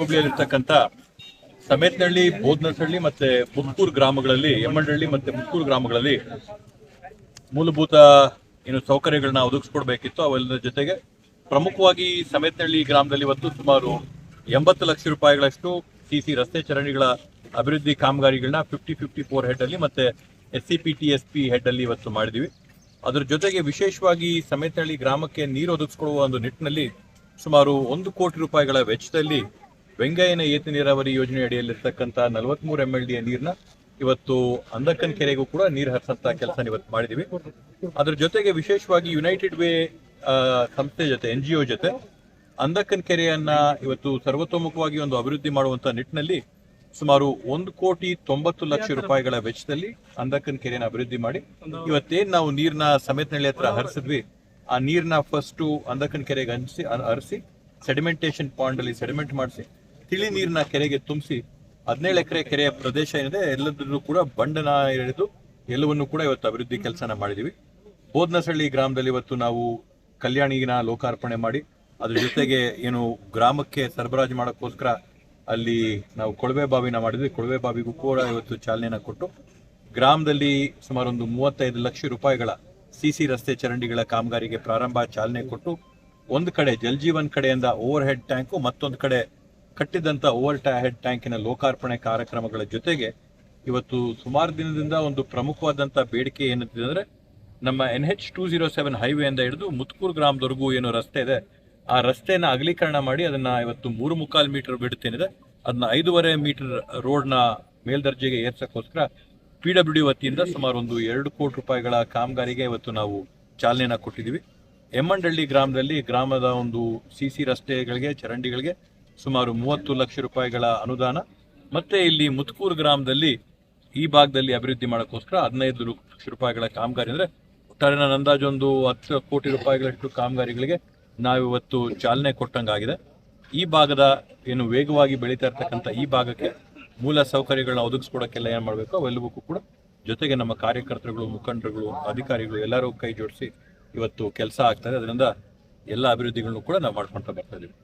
ಹೋಬಳಿಯಲ್ಲಿರ್ತಕ್ಕಂಥ ಸಮೇತನಹಳ್ಳಿ ಬೋದ್ನಸಹಳ್ಳಿ ಮತ್ತೆ ಮುತ್ಕೂರು ಗ್ರಾಮಗಳಲ್ಲಿ, ಯಮ್ಮನಹಳ್ಳಿ ಮತ್ತೆ ಮುತ್ಕೂರು ಗ್ರಾಮಗಳಲ್ಲಿ ಮೂಲಭೂತ ಏನು ಸೌಕರ್ಯಗಳನ್ನ ಒದಗಿಸ್ಕೊಡ್ಬೇಕಿತ್ತು. ಅವೆಲ್ಲದ ಜೊತೆಗೆ ಪ್ರಮುಖವಾಗಿ ಸಮೇತನಹಳ್ಳಿ ಗ್ರಾಮದಲ್ಲಿ ಇವತ್ತು ಸುಮಾರು ಎಂಬತ್ತು ಲಕ್ಷ ರೂಪಾಯಿಗಳಷ್ಟು ಸಿ ಸಿ ರಸ್ತೆ ಚರಂಡಿಗಳ ಅಭಿವೃದ್ಧಿ ಕಾಮಗಾರಿಗಳನ್ನ ಫಿಫ್ಟಿ ಫಿಫ್ಟಿ ಫೋರ್ ಹೆಡ್ ಅಲ್ಲಿ ಮತ್ತೆ S C P T S P head ಅಲ್ಲಿ ಇವತ್ತು ಮಾಡಿದೀವಿ. ಅದ್ರ ಜೊತೆಗೆ ವಿಶೇಷವಾಗಿ ಸಮೇತನಹಳ್ಳಿ ಗ್ರಾಮಕ್ಕೆ ನೀರು ಒದಗಿಸ್ಕೊಡುವ ಒಂದು ನಿಟ್ಟಿನಲ್ಲಿ ಸುಮಾರು ಒಂದು ಕೋಟಿ ರೂಪಾಯಿಗಳ ವೆಚ್ಚದಲ್ಲಿ ವೆಂಗಯ್ಯನ ಏತ ನೀರಾವರಿ ಯೋಜನೆ ಅಡಿಯಲ್ಲಿರ್ತಕ್ಕಂಥ ನಲವತ್ಮೂರು ಎಂ ಎಲ್ ಡಿಯ ನೀರನ್ನ ಇವತ್ತು ಅಂದಕ್ಕನ್ ಕೆರೆಗೂ ಕೂಡ ನೀರು ಹರಿಸಂತ ಕೆಲಸ ಇವತ್ತು ಮಾಡಿದೀವಿ. ಅದ್ರ ಜೊತೆಗೆ ವಿಶೇಷವಾಗಿ ಯುನೈಟೆಡ್ ವೇ ಸಂಸ್ಥೆ ಜೊತೆ ಎನ್ ಜಿ ಒ ಜೊತೆ ಅಂದಕ್ಕನ್ ಕೆರೆಯನ್ನ ಇವತ್ತು ಸರ್ವತೋಮುಖವಾಗಿ ಒಂದು ಅಭಿವೃದ್ಧಿ ಮಾಡುವಂತ ನಿಟ್ಟಿನಲ್ಲಿ ಸುಮಾರು ಒಂದು ಕೋಟಿ ತೊಂಬತ್ತು ಲಕ್ಷ ರೂಪಾಯಿಗಳ ವೆಚ್ಚದಲ್ಲಿ ಅಂದಕ್ಕನ್ ಕೆರೆಯನ್ನು ಅಭಿವೃದ್ಧಿ ಮಾಡಿ ಇವತ್ತೇನ್ ನಾವು ನೀರ್ನ ಸಮೇತನಹಳ್ಳಿ ಹತ್ರ ಹರಿಸಿದ್ವಿ, ಆ ನೀರ್ನ ಫಸ್ಟ್ ಅಂದಕ್ಕನ್ ಕೆರೆಗೆ ಹಂಚಿ ಹರಿಸಿ ಸೆಡಿಮೆಂಟೇಷನ್ ಪಾಂಡ್ ಅಲ್ಲಿ ಸೆಡಿಮೆಂಟ್ ಮಾಡಿಸಿ ತಿಳಿ ನೀರನ್ನ ಕೆರೆಗೆ ತುಂಬಿಸಿ ಹದಿನೇಳು ಎಕರೆ ಕೆರೆಯ ಪ್ರದೇಶ ಏನಿದೆ ಎಲ್ಲದರಲ್ಲೂ ಕೂಡ ಬಂಡನ ಎಳೆದು ಎಲ್ಲವನ್ನು ಕೂಡ ಇವತ್ತು ಅಭಿವೃದ್ಧಿ ಕೆಲಸನ ಮಾಡಿದೀವಿ. ಬೋದ್ನಸಳ್ಳಿ ಗ್ರಾಮದಲ್ಲಿ ಇವತ್ತು ನಾವು ಕಲ್ಯಾಣಿನ ಲೋಕಾರ್ಪಣೆ ಮಾಡಿ, ಅದ್ರ ಜೊತೆಗೆ ಏನು ಗ್ರಾಮಕ್ಕೆ ಸರಬರಾಜು ಮಾಡೋಕ್ಕೋಸ್ಕರ ಅಲ್ಲಿ ನಾವು ಕೊಳವೆ ಬಾವಿನ ಮಾಡಿದ್ವಿ. ಕೊಳವೆ ಬಾವಿಗೂ ಕೂಡ ಇವತ್ತು ಚಾಲನೆನ ಕೊಟ್ಟು, ಗ್ರಾಮದಲ್ಲಿ ಸುಮಾರು ಒಂದು ಮೂವತ್ತೈದು ಲಕ್ಷ ರೂಪಾಯಿಗಳ ಸಿ ಸಿ ರಸ್ತೆ ಚರಂಡಿಗಳ ಕಾಮಗಾರಿಗೆ ಪ್ರಾರಂಭ ಚಾಲನೆ ಕೊಟ್ಟು, ಒಂದು ಕಡೆ ಜಲ್ ಜೀವನ್ ಕಡೆಯಿಂದ ಓವರ್ ಹೆಡ್ ಟ್ಯಾಂಕು, ಮತ್ತೊಂದು ಕಡೆ ಕಟ್ಟಿದಂತ ಓವರ್ ಹೆಡ್ ಟ್ಯಾಂಕಿನ ಲೋಕಾರ್ಪಣೆ ಕಾರ್ಯಕ್ರಮಗಳ ಜೊತೆಗೆ ಇವತ್ತು ಸುಮಾರು ದಿನದಿಂದ ಒಂದು ಪ್ರಮುಖವಾದಂಥ ಬೇಡಿಕೆ ಏನಂತಿದೆ ಅಂದ್ರೆ ನಮ್ಮ N H two zero seven ಹೈವೇಯಿಂದ ಹಿಡಿದು ಮುತ್ಕೂರು ಗ್ರಾಮದವರೆಗೂ ಏನು ರಸ್ತೆ ಇದೆ. ಆ ರಸ್ತೆಯನ್ನು ಅಗಲೀಕರಣ ಮಾಡಿ ಅದನ್ನ ಇವತ್ತು ಮೂರು ಮುಕ್ಕಾಲು ಮೀಟರ್ ಬಿಡುತ್ತೇನಿದೆ. ಅದನ್ನ ಐದೂವರೆ ಮೀಟರ್ ರೋಡ್ನ ಮೇಲ್ದರ್ಜೆಗೆ ಏರ್ಸಕ್ಕೋಸ್ಕರ ಪಿ ಡಬ್ಲ್ಯೂ ವತಿಯಿಂದ ಸುಮಾರು ಒಂದು ಎರಡು ಕೋಟಿ ರೂಪಾಯಿಗಳ ಕಾಮಗಾರಿಗೆ ಇವತ್ತು ನಾವು ಚಾಲನೆನ ಕೊಟ್ಟಿದ್ದೀವಿ. ಎಮ್ಮಂಡಳ್ಳಿ ಗ್ರಾಮದಲ್ಲಿ ಗ್ರಾಮದ ಒಂದು ಸಿ ಸಿ ರಸ್ತೆಗಳಿಗೆ ಚರಂಡಿಗಳಿಗೆ ಸುಮಾರು ಮೂವತ್ತು ಲಕ್ಷ ರೂಪಾಯಿಗಳ ಅನುದಾನ. ಮತ್ತೆ ಇಲ್ಲಿ ಮುತ್ಕೂರು ಗ್ರಾಮದಲ್ಲಿ ಈ ಭಾಗದಲ್ಲಿ ಅಭಿವೃದ್ಧಿ ಮಾಡೋಕ್ಕೋಸ್ಕರ ಹದಿನೈದು ಲಕ್ಷ ರೂಪಾಯಿಗಳ ಕಾಮಗಾರಿ ಅಂದ್ರೆ ಒಟ್ಟಾರೆ ನನ್ನ ಅಂದಾಜೊಂದು ಹತ್ತು ಕೋಟಿ ರೂಪಾಯಿಗಳಷ್ಟು ಕಾಮಗಾರಿಗಳಿಗೆ ನಾವಿವತ್ತು ಚಾಲನೆ ಕೊಟ್ಟಂಗಾಗಿದೆ. ಈ ಭಾಗದ ಏನು ವೇಗವಾಗಿ ಬೆಳೀತಾ ಇರ್ತಕ್ಕಂಥ ಈ ಭಾಗಕ್ಕೆ ಮೂಲ ಸೌಕರ್ಯಗಳನ್ನ ಒದಗಿಸ್ಕೊಡಕ್ಕೆಲ್ಲ ಏನು ಮಾಡಬೇಕು? ಅವೆಲ್ಲವಕ್ಕೂ ಕೂಡ ಜೊತೆಗೆ ನಮ್ಮ ಕಾರ್ಯಕರ್ತರುಗಳು, ಮುಖಂಡರುಗಳು, ಅಧಿಕಾರಿಗಳು ಎಲ್ಲರೂ ಕೈ ಜೋಡಿಸಿ ಇವತ್ತು ಕೆಲಸ ಆಗ್ತದೆ ಅದರಿಂದ ಎಲ್ಲ ಅಭಿವೃದ್ಧಿಗಳನ್ನು ಕೂಡ ನಾವು ಮಾಡ್ಕೊಂತ ಬರ್ತಾ ಇದೀವಿ.